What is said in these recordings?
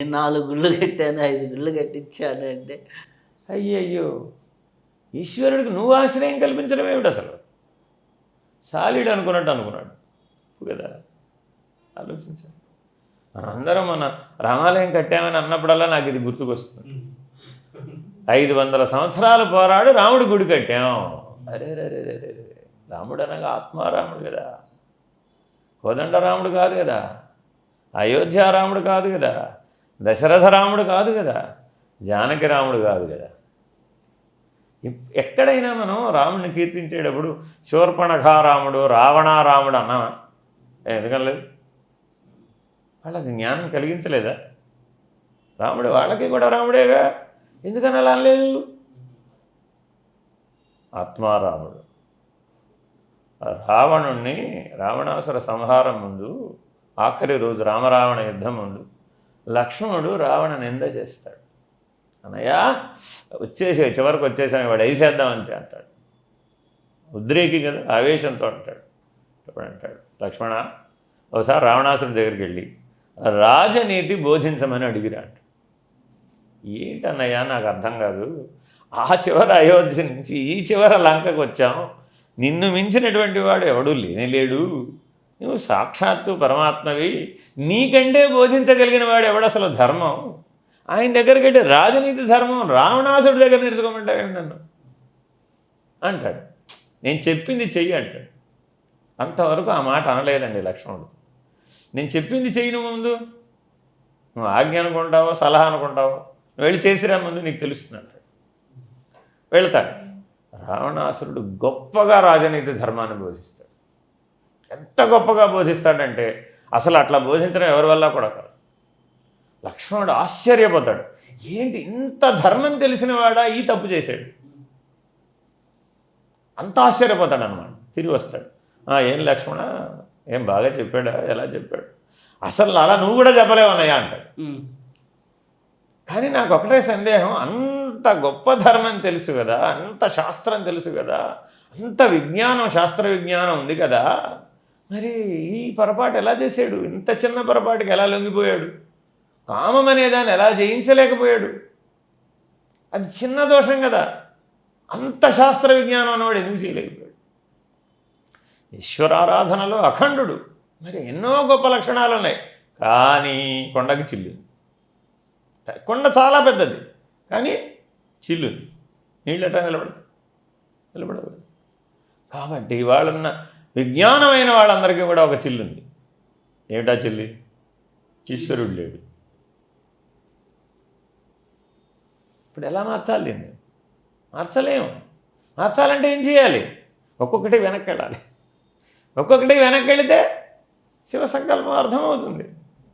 నేను నాలుగు గుళ్ళు కట్టాను ఐదు గుళ్ళు కట్టించాను అంటే. అయ్యయ్యో ఈశ్వరుడికి నువ్వు ఆశ్రయం కల్పించడం ఏమిటి అసలు? సాలిడ్ అనుకున్నట్టు అనుకున్నాడు. కదా ఆలోచించాను మనందరం మన రామాలయం కట్టామని అన్నప్పుడల్లా నాకు ఇది గుర్తుకొస్తుంది. ఐదు వందల సంవత్సరాలు పోరాడు రాముడి గుడి కట్టాం. అరే రే రే రే రాముడు అనగా ఆత్మారాముడు కదా. కోదండ రాముడు కాదు కదా. అయోధ్య రాముడు కాదు కదా. దశరథ రాముడు కాదు కదా జానకి రాముడు కాదు కదా. ఎక్కడైనా మనం రాముడిని కీర్తించేటప్పుడు శూర్పణఖారాముడు రావణారాముడు అన్నామా? ఎందుకనలేదు వాళ్ళకి జ్ఞానం కలిగించలేదా? రాముడు వాళ్ళకి కూడా రాముడేగా. ఎందుకని అలా అనలేదు? ఆత్మారాముడు. రావణుణ్ణి రావణాసుర సంహారం ముందు ఆఖరి రోజు రామరావణ యుద్ధం ముందు లక్ష్మణుడు రావణ నింద చేస్తాడు. అన్నయ్య వచ్చేసి చివరికి వచ్చేసాం వాడు వేసేద్దాం అంతే అంటాడు. ఉద్రేకి కదా ఆవేశంతో అంటాడు. ఇప్పుడు అంటాడు లక్ష్మణ ఒకసారి రావణాసురుడి దగ్గరికి వెళ్ళి రాజనీతి బోధించమని అడిగిరా ఏంటన్నయ్యా నాకు అర్థం కాదు. ఆ చివర అయోధ్య నుంచి ఈ చివర లంకకు వచ్చాం. నిన్ను మించినటువంటి వాడు ఎవడూ లేనేలేడు నువ్వు సాక్షాత్తు పరమాత్మవి. నీకంటే బోధించగలిగిన వాడు ఎవడు అసలు ధర్మం? ఆయన దగ్గరికి రాజనీతి ధర్మం రావణాసుడి దగ్గర నేర్చుకోమంటాడు నన్ను? అంటాడు. నేను చెప్పింది చెయ్యి అంటాడు. అంతవరకు ఆ మాట అనలేదండి లక్ష్మణుడు. నేను చెప్పింది చెయ్యను ముందు. నువ్వు ఆజ్ఞ అనుకుంటావో సలహా అనుకుంటావో నువ్వు వెళ్ళి చేసిరా ముందు నీకు తెలుస్తుంది వెళ్తాడు. రావణాసురుడు గొప్పగా రాజనీతి ధర్మాన్ని బోధిస్తాడు. ఎంత గొప్పగా బోధిస్తాడంటే అసలు అట్లా బోధించడం ఎవరి వల్ల కూడా కాదు. లక్ష్మణుడు ఆశ్చర్యపోతాడు. ఏంటి ఇంత ధర్మం తెలిసిన వాడా ఈ తప్పు చేశాడు? అంత ఆశ్చర్యపోతాడు అనమాట తిరిగి వస్తాడు. "ఆ, ఏం లక్ష్మణ? ఏం బాగా చెప్పాడా? ఎలా చెప్పాడు? అసలు అలా నువ్వు కూడా చెప్పలేవు అన్నయ్య అంటాడు. కానీ నాకు ఒకటే సందేహం అంత గొప్ప ధర్మం తెలుసు కదా అంత శాస్త్రం తెలుసు కదా అంత విజ్ఞానం శాస్త్ర విజ్ఞానం ఉంది కదా మరి ఈ పొరపాటు ఎలా చేశాడు? ఇంత చిన్న పొరపాటుకి ఎలా లొంగిపోయాడు? కామం అనే దాన్ని ఎలా జయించలేకపోయాడు? అది చిన్న దోషం కదా. అంత శాస్త్ర విజ్ఞానం అన్నవాడు ఎందుకు చేయలేకపోయాడు? ఈశ్వరారాధనలో అఖండుడు. మరి ఎన్నో గొప్ప లక్షణాలు ఉన్నాయి. కానీ కొండకి చిల్లుంది. కొండ చాలా పెద్దది. కానీ చిల్లుంది. నీళ్ళు ఎట్లా నిలబడదు నిలబడదు కాబట్టి వాళ్ళున్న విజ్ఞానమైన వాళ్ళందరికీ కూడా ఒక చిల్లుంది ఏమిటా చిల్లి? ఈశ్వరుడు లేడు. ఇప్పుడు ఎలా మార్చాలి దీన్ని? మార్చలేము మార్చాలంటే ఏం చేయాలి? ఒక్కొక్కటి వెనక్కి వెళ్ళాలి ఒక్కొక్కటి వెనక్కి వెళితే శివ సంకల్పం అర్థమవుతుంది.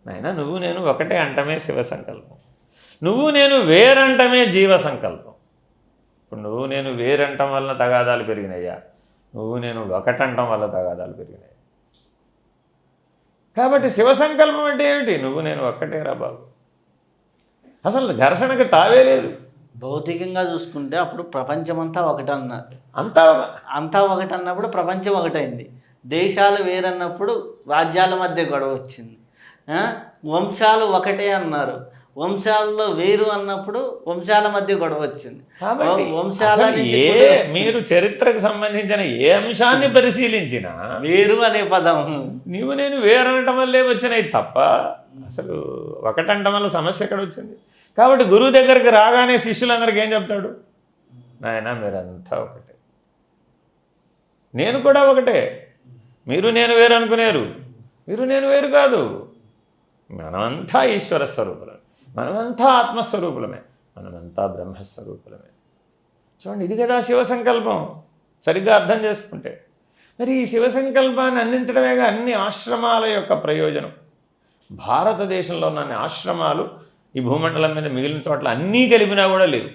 నాయన నువ్వు నేను ఒకటే అంటమే శివ సంకల్పం. నువ్వు నేను వేరంటమే జీవ సంకల్పం. ఇప్పుడు నువ్వు నేను వేరంటం వలన తగాదాలు పెరిగినయ్యా నువ్వు నేను ఒకటంటం వల్ల తగాదాలు పెరిగినాయి. కాబట్టి శివ సంకల్పం అంటే ఏమిటి? నువ్వు నేను ఒక్కటేరా బాబు. అసలు ఘర్షణకు తావే లేదు. భౌతికంగా చూసుకుంటే అప్పుడు ప్రపంచమంతా ఒకటన్నారు. అంతా ఒక- అంతా ఒకటి అన్నప్పుడు ప్రపంచం ఒకటైంది. దేశాలు వేరన్నప్పుడు రాజ్యాల మధ్య గొడవ వచ్చింది. ఆ? వంశాలు ఒకటే అన్నారు. వంశాలలో వేరు అన్నప్పుడు వంశాల మధ్య గొడవ వచ్చింది. వంశాల ఏ మీరు చరిత్రకు సంబంధించిన ఏ అంశాన్ని పరిశీలించినా వేరు అనే పదం. నీవు నేను వేరనటం వల్లే వచ్చినాయి తప్ప అసలు ఒకటంటం వల్ల సమస్య ఎక్కడ వచ్చింది? కాబట్టి గురువు దగ్గరికి రాగానే శిష్యులందరికీ ఏం చెప్తాడు? నాయన మీరంతా ఒకటే. నేను కూడా ఒకటే. మీరు నేను వేరు అనుకునేరు. మీరు నేను వేరు కాదు. మనమంతా ఈశ్వర స్వరూపులమే మనమంతా ఆత్మస్వరూపులమే మనమంతా బ్రహ్మస్వరూపులమే చూడండి ఇది కదా శివ సంకల్పం సరిగ్గా అర్థం చేసుకుంటే. మరి ఈ శివ సంకల్పాన్ని అందించడమేగా అన్ని ఆశ్రమాల యొక్క ప్రయోజనం. భారతదేశంలో ఉన్న అన్ని ఆశ్రమాలు ఈ భూమండలం మీద మిగిలిన చోట్ల అన్నీ కలిపినా కూడా లేవు.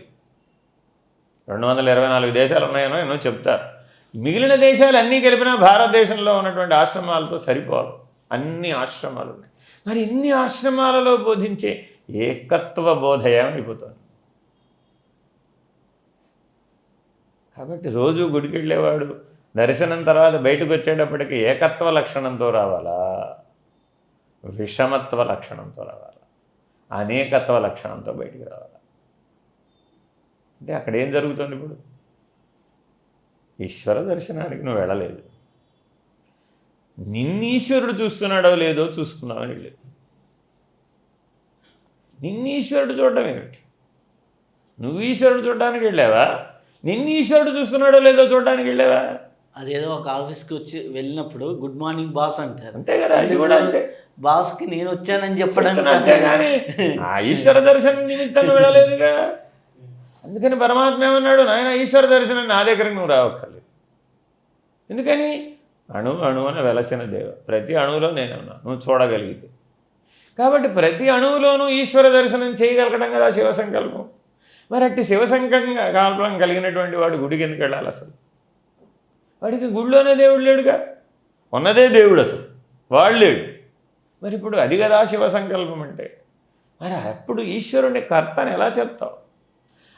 రెండు వందల ఇరవై నాలుగు దేశాలు ఉన్నాయనో ఎన్నో చెప్తారు. మిగిలిన దేశాలు అన్నీ కలిపినా భారతదేశంలో ఉన్నటువంటి ఆశ్రమాలతో సరిపోరు అన్ని ఆశ్రమాలు ఉన్నాయి. మరి ఇన్ని ఆశ్రమాలలో బోధించే ఏకత్వ బోధయమైపోతుంది కాబట్టి రోజు గుడికి వెళ్ళేవాడు దర్శనం తర్వాత బయటకు వచ్చేటప్పటికి ఏకత్వ లక్షణంతో రావాలా? విషమత్వ లక్షణంతో రావాలా? అనేకత్వ లక్షణంతో బయటికి రావాలి? అంటే అక్కడ ఏం జరుగుతుంది ఇప్పుడు? ఈశ్వర దర్శనానికి నువ్వు వెళ్ళలేదు. నిన్నీశ్వరుడు చూస్తున్నాడో లేదో చూసుకున్నావని వెళ్ళలేదు నిన్నీశ్వరుడు చూడడం ఏమిటి? నువ్వు ఈశ్వరుడు చూడడానికి వెళ్ళావా? నిన్ను ఈశ్వరుడు చూస్తున్నాడో లేదో చూడడానికి వెళ్ళావా? అదేదో ఒక ఆఫీస్కి వచ్చి వెళ్ళినప్పుడు గుడ్ మార్నింగ్ బాస్ అంటారు. అంతే కదా అది కూడా అంతే. బాస్కి నేను వచ్చానని చెప్పడానికి చెప్తున్నా అంతేగాని ఆ ఈశ్వర దర్శనం నిమిత్తం వెళ్ళలేదుగా. అందుకని పరమాత్మ ఏమన్నాడు నాయన ఈశ్వర దర్శనం నా దగ్గరికి నువ్వు రావక్కర్లేదు. ఎందుకని? అణు అణువున వెలసిన దేవ ప్రతి అణువులో నేను ఉన్నా నువ్వు చూడగలిగితే. కాబట్టి ప్రతి అణువులోనూ ఈశ్వర దర్శనం చేయగలగడం కదా శివ సంకల్పం. మరి అట్టి శివ సంకల్పం కలిగినటువంటి వాడు గుడికి ఎందుకు వెళ్ళాలి అసలు? వాడికి గుడిలోనే దేవుడు లేడుగా? ఉన్నదే దేవుడు అసలు. వాడు లేడు. మరి ఇప్పుడు అది కదా శివ సంకల్పం అంటే. మరి అప్పుడు ఈశ్వరుని కర్తని ఎలా చెప్తావు?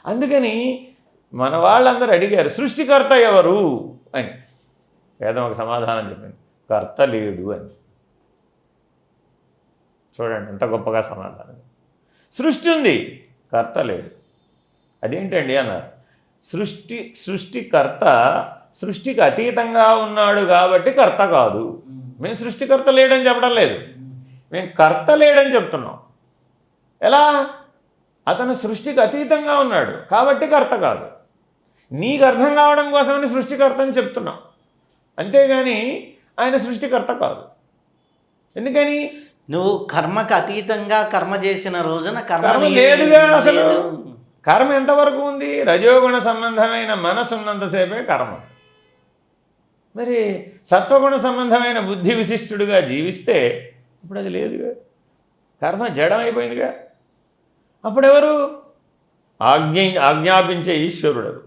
అందుకని మన వాళ్ళందరూ అడిగారు సృష్టికర్త ఎవరు? అని. వేదం ఒక సమాధానం చెప్పింది. కర్త లేడు అని. చూడండి ఎంత గొప్పగా సమాధానం. సృష్టి ఉంది కర్త లేడు. అదేంటండి అన్నారు? సృష్టి సృష్టికర్త సృష్టికి అతీతంగా ఉన్నాడు కాబట్టి కర్త కాదు. మేము సృష్టికర్త లేడని చెప్పడం లేదు. మేము కర్త లేడని చెప్తున్నాం. ఎలా? అతను సృష్టికి అతీతంగా ఉన్నాడు కాబట్టి కర్త కాదు. నీకు అర్థం కావడం కోసమని సృష్టికర్త అని చెప్తున్నాం. అంతేగాని ఆయన సృష్టికర్త కాదు. ఎందుకని? నువ్వు కర్మకు అతీతంగా కర్మ చేసిన రోజున కర్మ లేదుగా అసలు. కర్మ ఎంతవరకు ఉంది? రజోగుణ సంబంధమైన మనసు ఉన్నంతసేపే కర్మ. మరి సత్వగుణ సంబంధమైన బుద్ధి విశిష్టుడుగా జీవిస్తే ఇప్పుడు అది లేదుగా. కర్మ జడమైపోయిందిగా. అప్పుడెవరు? ఆజ్ఞ ఆజ్ఞాపించే ఈశ్వరుడు.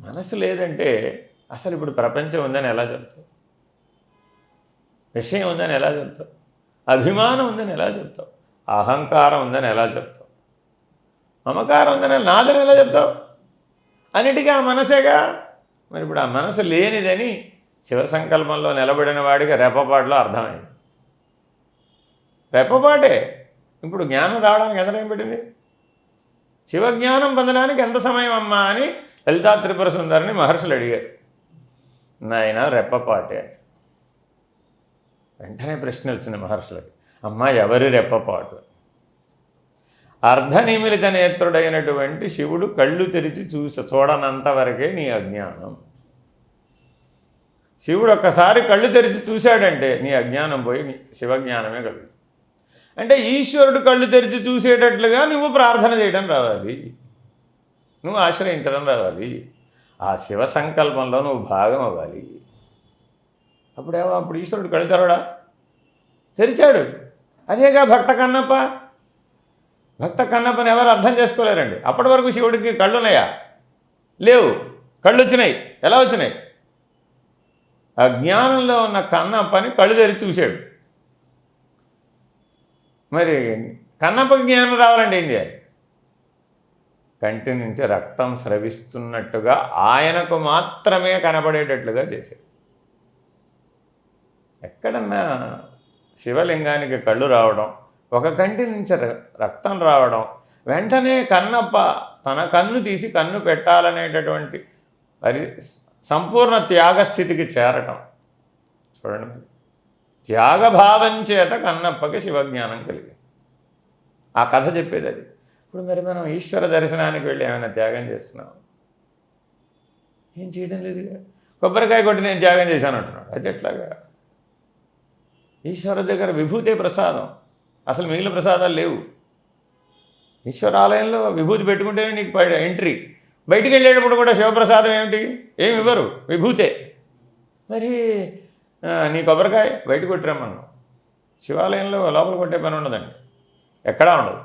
మనసు లేదంటే అసలు ఇప్పుడు ప్రపంచం ఉందని ఎలా చెప్తావు? విషయం ఉందని ఎలా చెప్తావు? అభిమానం ఉందని ఎలా చెప్తావు? అహంకారం ఉందని ఎలా చెప్తావు? మమకారం ఉందని నాదని ఎలా చెప్తావు? అన్నిటికీ ఆ మనసేగా? మరి ఇప్పుడు ఆ మనసు లేనిదని శివ సంకల్పంలో నిలబడిన వాడికి రెప్పపాటులో అర్థమైంది. రెప్పపాటే. ఇప్పుడు జ్ఞానం రావడానికి ఎంత టైం పెట్టింది? శివజ్ఞానం పొందడానికి ఎంత సమయం అమ్మా అని లలితా త్రిపుర సుందరిని మహర్షులు అడిగారు. నాయన రెప్పపాటే. వెంటనే ప్రశ్న వచ్చింది మహర్షులకి. అమ్మ ఎవరి రెప్పపాటు? అర్ధనిమిలిత నేత్రుడైనటువంటి శివుడు కళ్ళు తెరిచి చూసి చూడనంత వరకే నీ అజ్ఞానం. శివుడు ఒక్కసారి కళ్ళు తెరిచి చూశాడంటే నీ అజ్ఞానం పోయి శివజ్ఞానమే కలుగుతుంది. అంటే ఈశ్వరుడు కళ్ళు తెరిచి చూసేటట్లుగా నువ్వు ప్రార్థన చేయడం రావాలి. నువ్వు ఆశ్రయించడం రావాలి. ఆ శివ సంకల్పంలో నువ్వు భాగం అవ్వాలి. అప్పుడేమో అప్పుడు ఈశ్వరుడు కళ్ళు తెరవడా తెరిచాడు. అదేగా భక్త కన్నప్ప? భక్త కన్నప్పని ఎవరు అర్థం చేసుకోలేరండి. అప్పటి వరకు శివుడికి కళ్ళు ఉన్నాయా లేవు. కళ్ళు వచ్చినాయి ఎలా వచ్చినాయి? అజ్ఞానంలో ఉన్న కన్నప్పని కళ్ళు తెరిచి చూశాడు. మరి కన్నప్పకి జ్ఞానం రావాలంటే ఏం చేయాలి? కంటి నుంచి రక్తం స్రవిస్తున్నట్టుగా ఆయనకు మాత్రమే కనబడేటట్లుగా చేశాడు. ఎక్కడన్నా శివలింగానికి కళ్ళు రావడం ఒక కంటి నుంచి రక్తం రావడం వెంటనే కన్నప్ప తన కన్ను తీసి కన్ను పెట్టాలనేటటువంటి పరి సంపూర్ణ త్యాగస్థితికి చేరటం. చూడండి. త్యాగభావం చేత కన్నప్పకి శివజ్ఞానం కలిగింది. ఆ కథ చెప్పేది అది. ఇప్పుడు మరి మనం ఈశ్వర దర్శనానికి వెళ్ళి ఏమైనా త్యాగం చేస్తున్నాం? ఏం చేయడం లేదు. కొబ్బరికాయ కొట్టి నేను త్యాగం చేశాను అంటున్నాడు. అది ఎట్లాగా? ఈశ్వర దగ్గర విభూతే ప్రసాదం. అసలు మిగిలిన ప్రసాదాలు లేవు. ఈశ్వర ఆలయంలో విభూతి పెట్టుకుంటేనే నీకు ఎంట్రీ బయటికి వెళ్ళేటప్పుడు కూడా శివప్రసాదం ఏమిటి? ఏమి ఇవ్వరు. విభూతే. మరి నీ కొబ్బరికాయ బయట కొట్టిరమ్మను. శివాలయంలో లోపల కొట్టే పని ఉండదండి. ఎక్కడా ఉండదు.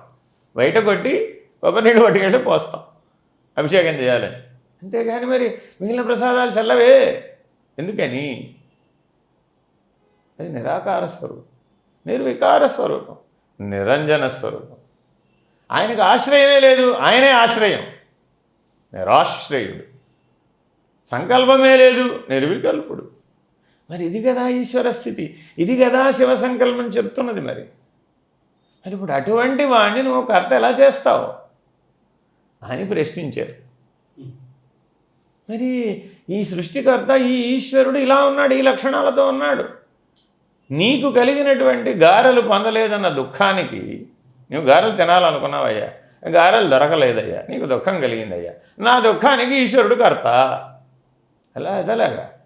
బయట కొట్టి కొబ్బరి నీళ్ళు పట్టుకెళ్ళి పోస్తాం. అభిషేకం చేయాలని. అంతేగాని మరి మిగిలిన ప్రసాదాలు చల్లవే. ఎందుకని? అది నిరాకార స్వరూపం నిర్వికార స్వరూపం నిరంజన స్వరూపం. ఆయనకు ఆశ్రయమే లేదు ఆయనే ఆశ్రయం. నిరాశ్రయుడు. సంకల్పమే లేదు నిర్వికల్పుడు. మరి ఇది కదా ఈశ్వర స్థితి ఇది కదా శివ సంకల్పం చెప్తున్నది మరి. మరి ఇప్పుడు అటువంటి వాడిని నువ్వు కర్త ఎలా చేస్తావు? అని ప్రశ్నించారు. మరి ఈ సృష్టికర్త ఈ ఈశ్వరుడు ఇలా ఉన్నాడు ఈ లక్షణాలతో ఉన్నాడు. నీకు కలిగినటువంటి గారెలు పొందలేదన్న దుఃఖానికి నువ్వు గారెలు తినాలనుకున్నావయ్యా? గారెలు దొరకలేదయ్యా. నీకు దుఃఖం కలిగిందయ్యా. నా దుఃఖానికి ఈశ్వరుడు కర్త. అలా అదలాగా